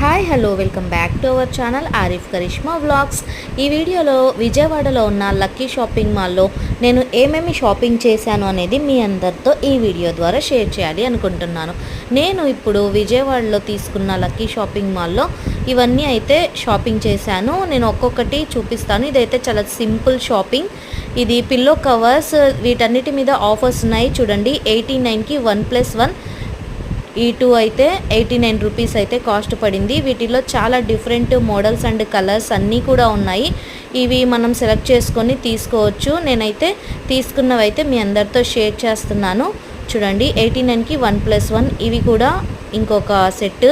Hi hello welcome back to our channel Arif Karishma vlogs ఈ వీడియోలో విజయవాడలో ఉన్న లక్కీ షాపింగ్ మాల్లో నేను ఏమేమి షాపింగ్ చేశాను అనేది మీ అందరితో ఈ వీడియో ద్వారా షేర్ చేయాలి అనుకుంటున్నాను. నేను ఇప్పుడు విజయవాడలో తీసుకున్న లక్కీ షాపింగ్ మాల్లో ఇవన్నీ అయితే షాపింగ్ చేశాను. నేను ఒక్కొక్కటి చూపిస్తాను. ఇదైతే చాలా సింపుల్ షాపింగ్ ఇది పిల్లో కవర్స్ వీటన్నిటి మీద ఆఫర్స్ ఉన్నాయి. చూడండి ఎయిటీ నైన్కి వన్ ప్లస్ వన్ ఈ టూ అయితే ఎయిటీ నైన్ రూపీస్ అయితే కాస్ట్ పడింది. వీటిలో చాలా డిఫరెంట్ మోడల్స్ అండ్ కలర్స్ అన్నీ కూడా ఉన్నాయి. ఇవి మనం సెలెక్ట్ చేసుకొని తీసుకోవచ్చు. నేనైతే తీసుకున్నవి అయితే మీ అందరితో షేర్ చేస్తున్నాను. చూడండి ఎయిటీ నైన్కి వన్ ప్లస్ వన్ ఇవి కూడా ఇంకొక సెట్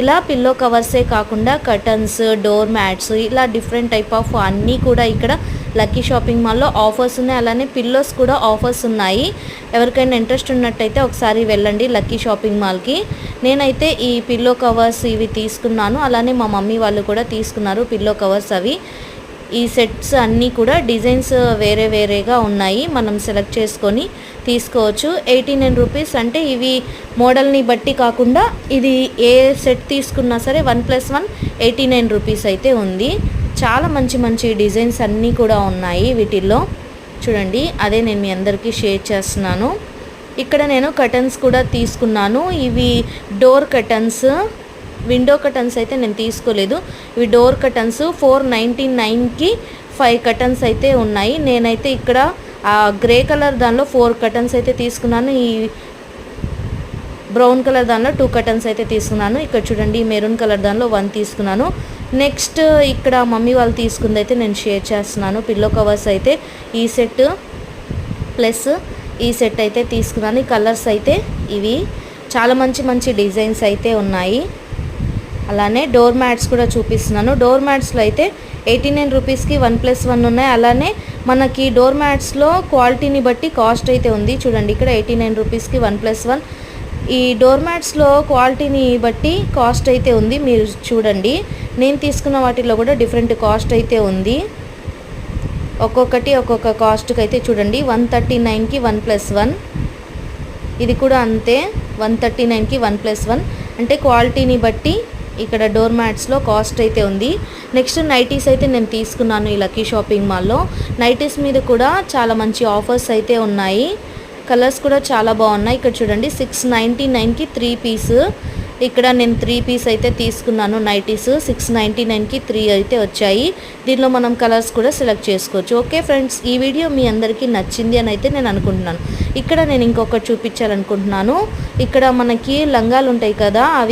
ఇలా పిల్లో కవర్సే కాకుండా కర్టన్స్ డోర్ మ్యాట్స్ ఇలా డిఫరెంట్ టైప్ ఆఫ్ అన్నీ కూడా ఇక్కడ లక్కీ షాపింగ్ మాల్లో ఆఫర్స్ ఉన్నాయి. అలానే పిల్లోస్ కూడా ఆఫర్స్ ఉన్నాయి. ఎవరికైనా ఇంట్రెస్ట్ ఉన్నట్టయితే ఒకసారి వెళ్ళండి లక్కీ షాపింగ్ మాల్కి నేనైతే ఈ పిల్లో కవర్స్ ఇవి తీసుకున్నాను. అలానే మా మమ్మీ వాళ్ళు కూడా తీసుకున్నారు పిల్లో కవర్స్ అవి. ఈ సెట్స్ అన్నీ కూడా డిజైన్స్ వేరే వేరేగా ఉన్నాయి. మనం సెలెక్ట్ చేసుకొని తీసుకోవచ్చు. ఎయిటీ నైన్ రూపీస్ అంటే ఇవి మోడల్ని బట్టి కాకుండా ఇది ఏ సెట్ తీసుకున్నా సరే one plus one eighty nine rupees అయితే ఉంది. చాలా మంచి మంచి డిజైన్స్ అన్నీ కూడా ఉన్నాయి వీటిల్లో. చూడండి అదే నేను మీ అందరికీ షేర్ చేస్తున్నాను. ఇక్కడ నేను కటన్స్ కూడా తీసుకున్నాను. ఇవి డోర్ కటన్స్ విండో కటన్స్ అయితే నేను తీసుకోలేదు. ఇవి డోర్ కటన్స్ ఫోర్ నైంటీ నైన్కి ఫైవ్ కటన్స్ అయితే ఉన్నాయి. నేనైతే ఇక్కడ గ్రే కలర్ దానిలో ఫోర్ కటన్స్ అయితే తీసుకున్నాను. ఈ బ్రౌన్ కలర్ దానిలో టూ కటన్స్ అయితే తీసుకున్నాను. ఇక్కడ చూడండి మెరూన్ కలర్ దానిలో వన్ తీసుకున్నాను. నెక్స్ట్ ఇక్కడ మమ్మీ వాళ్ళు తీసుకుంది అయితే నేను షేర్ చేస్తున్నాను. పిల్లో కవర్స్ అయితే ఈ సెట్ ప్లస్ ఈ సెట్ అయితే తీసుకున్నాను. ఈ కలర్స్ అయితే ఇవి. చాలా మంచి మంచి డిజైన్స్ అయితే ఉన్నాయి. అలానే డోర్ మ్యాట్స్ కూడా చూపిస్తున్నాను. డోర్ మ్యాట్స్లో అయితే ఎయిటీ నైన్ రూపీస్కి వన్ ప్లస్ వన్ ఉన్నాయి. అలానే మనకి డోర్ మ్యాట్స్లో క్వాలిటీని బట్టి కాస్ట్ అయితే ఉంది. చూడండి ఇక్కడ ఎయిటీ నైన్ రూపీస్కి వన్ ప్లస్ వన్. ఈ డోర్ మ్యాట్స్లో క్వాలిటీని బట్టి కాస్ట్ అయితే ఉంది. మీరు చూడండి నేను తీసుకున్న వాటిలో కూడా డిఫరెంట్ కాస్ట్ అయితే ఉంది. ఒక్కొక్కటి ఒక్కొక్క కాస్ట్కి అయితే చూడండి వన్ థర్టీ నైన్కి వన్ ప్లస్ వన్. ఇది కూడా అంతే వన్ థర్టీ నైన్కి వన్ ప్లస్ వన్. అంటే క్వాలిటీని బట్టి ఇక్కడ డోర్ మ్యాట్స్లో కాస్ట్ అయితే ఉంది. నెక్స్ట్ నైటీస్ అయితే నేను తీసుకున్నాను ఈ లక్కీ షాపింగ్ మాల్లో. నైటీస్ మీద కూడా చాలా మంచి ఆఫర్స్ అయితే ఉన్నాయి. కలర్స్ కూడా చాలా బాగున్నాయి. ఇక్కడ చూడండి సిక్స్ నైంటీ నైన్కి త్రీ పీస్ ఇక్కడ నేను త్రీ పీస్ అయితే తీసుకున్నాను నైటీస్. సిక్స్ నైంటీ నైన్కి త్రీ అయితే వచ్చాయి. దీనిలో మనం కలర్స్ కూడా సెలెక్ట్ చేసుకోవచ్చు. ఓకే ఫ్రెండ్స్ ఈ వీడియో మీ అందరికీ నచ్చింది అని అయితే నేను అనుకుంటున్నాను. ఇక్కడ నేను ఇంకొకటి చూపించాలనుకుంటున్నాను. ఇక్కడ మనకి లంగాలు ఉంటాయి కదా అవి